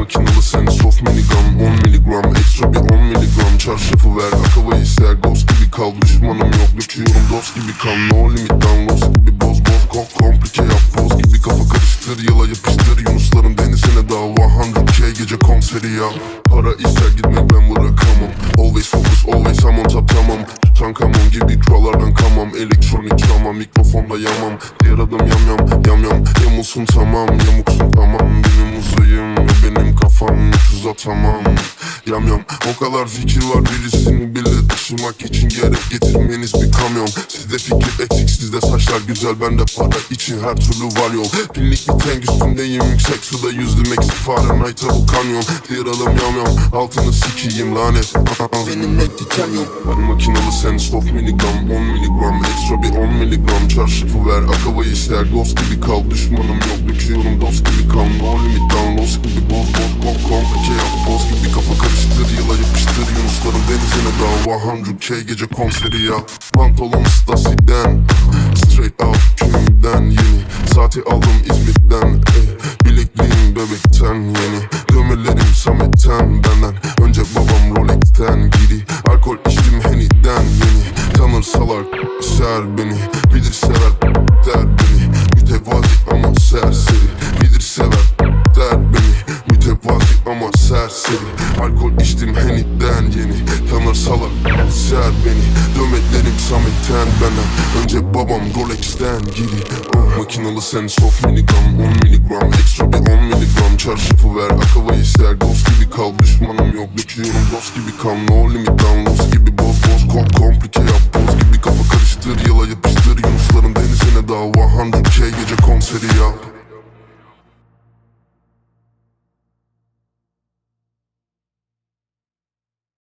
Makinalı sen soft minigun 10 miligram Ekstra bir 10 miligram Çarşafı ver akavayı ser Ghost gibi kal. Düşmanım yok Döküyorum dost gibi kan No limit down gibi boz Kok komplike yap Boz gibi kafa karıştır Yıla yapıştır Yunusların denizine dava 100k gece konseri ya Para ister gitmek ben bırakamam. Always focus always I'm on top tamam Tutankamon gibi krallardan kamam Elektronik çalmam mikrofonda yamam. Diğer adım yam yam yam yam. Yamulsun tamam yamuksun tamam. Benim uzayım benim kafam Hiç uzatamam Yam yam o kadar fikir var birisini bile taşımak için gerek getirmeniz bir kamyon. Sizde fikir eksik sizde saçlar güzel bende para için her türlü var yol. Pinlik bir tank üstündeyim yüksek suda yüzdüm eksik Fahrenheit'a bu kanyon adım yam yam altını sikiyim lanet. Benim net titanyum Ben makinalı sen soft miligram 10 miligram Ekstra bir 10 miligram Çarşafı ver akavayı ister Ghost gibi kal düşmanım yok. Döküyorum 100k gece konseri ya. Pantolon Stasi'den Straight out köyümden yeni? Saati aldım İzmit'ten. Eh, Bilekliğim bebekten yeni. Gömelerim Samet'ten benden. Önce babam Rolex'ten giri Alkol içtim Henny'den yeni. Tanırsalar ser beni Bilir sever der beni. Mütevazi ama serseri Bilir sever der beni. Mütevazi ama serseri Alkol içtim Henny'den yeni. Tanırsalar ser beni. Dömetlerim Samet'ten benden. Önce babam Rolex'ten giri oh, Makinalı sen soft miligram 10 miligram Ekstra bir 10 miligram. Çarşafı ver akavayı ser. Ghost gibi kal düşmanım yok. Döküyorum dost gibi kan No limit down lost gibi boz boz. Kok komplike yap boz gibi kafa karıştır. Yıla yapıştır. Yunusların denizine dava 100k gece konseri yap